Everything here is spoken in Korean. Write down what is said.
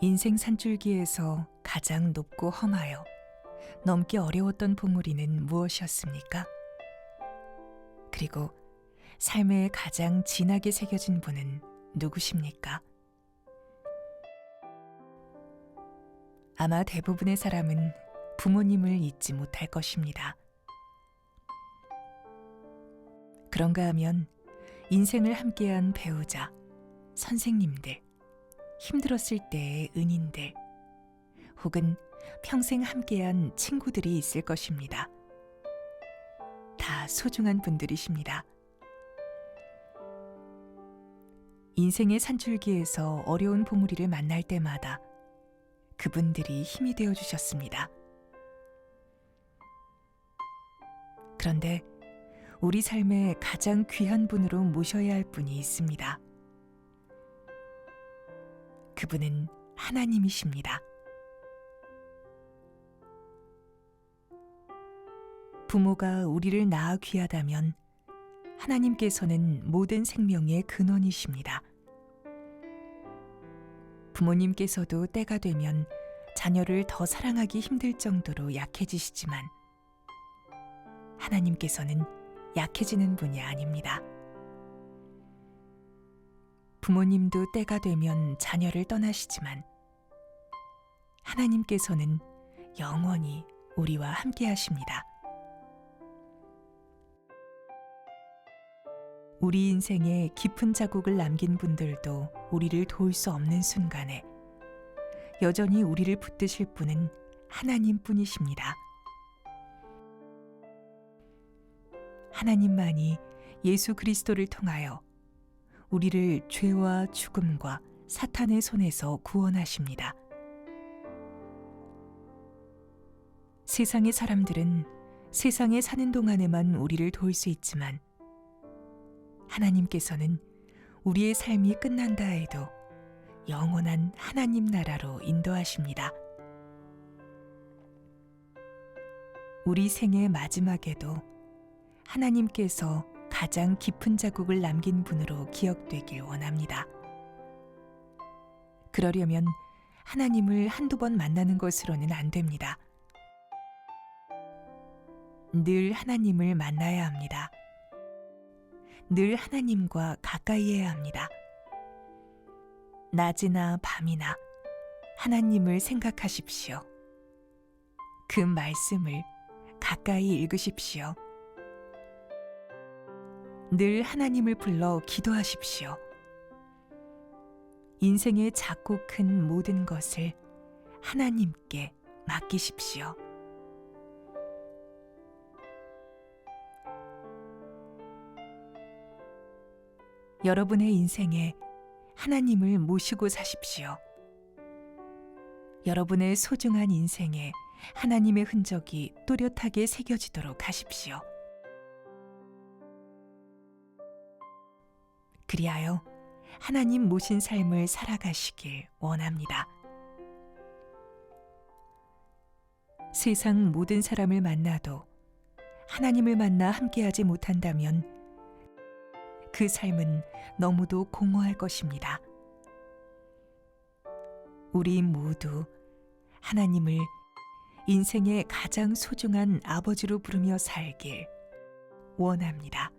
인생 산줄기에서 가장 높고 험하여 넘기 어려웠던 봉우리는 무엇이었습니까? 그리고 삶에 가장 진하게 새겨진 분은 누구십니까? 아마 대부분의 사람은 부모님을 잊지 못할 것입니다. 그런가 하면 인생을 함께한 배우자, 선생님들, 힘들었을 때의 은인들, 혹은 평생 함께한 친구들이 있을 것입니다. 다 소중한 분들이십니다. 인생의 산줄기에서 어려운 봉우리를 만날 때마다 그분들이 힘이 되어 주셨습니다. 그런데 우리 삶에 가장 귀한 분으로 모셔야 할 분이 있습니다. 그분은 하나님이십니다. 부모가 우리를 낳아 귀하다면 하나님께서는 모든 생명의 근원이십니다. 부모님께서도 때가 되면 자녀를 더 사랑하기 힘들 정도로 약해지시지만 하나님께서는 약해지는 분이 아닙니다. 부모님도 때가 되면 자녀를 떠나시지만 하나님께서는 영원히 우리와 함께 하십니다. 우리 인생에 깊은 자국을 남긴 분들도 우리를 도울 수 없는 순간에 여전히 우리를 붙드실 분은 하나님 뿐이십니다. 하나님만이 예수 그리스도를 통하여 우리를 죄와 죽음과 사탄의 손에서 구원하십니다. 세상의 사람들은 세상에 사는 동안에만 우리를 도울 수 있지만 하나님께서는 우리의 삶이 끝난다 해도 영원한 하나님 나라로 인도하십니다. 우리 생의 마지막에도 하나님께서 가장 깊은 자국을 남긴 분으로 기억되길 원합니다. 그러려면 하나님을 한두 번 만나는 것으로는 안 됩니다. 늘 하나님을 만나야 합니다. 늘 하나님과 가까이 해야 합니다. 낮이나 밤이나 하나님을 생각하십시오. 그 말씀을 가까이 읽으십시오. 늘 하나님을 불러 기도하십시오. 인생의 작고 큰 모든 것을 하나님께 맡기십시오. 여러분의 인생에 하나님을 모시고 사십시오. 여러분의 소중한 인생에 하나님의 흔적이 또렷하게 새겨지도록 하십시오. 그리하여 하나님 모신 삶을 살아가시길 원합니다. 세상 모든 사람을 만나도 하나님을 만나 함께하지 못한다면 그 삶은 너무도 공허할 것입니다. 우리 모두 하나님을 인생의 가장 소중한 아버지로 부르며 살길 원합니다.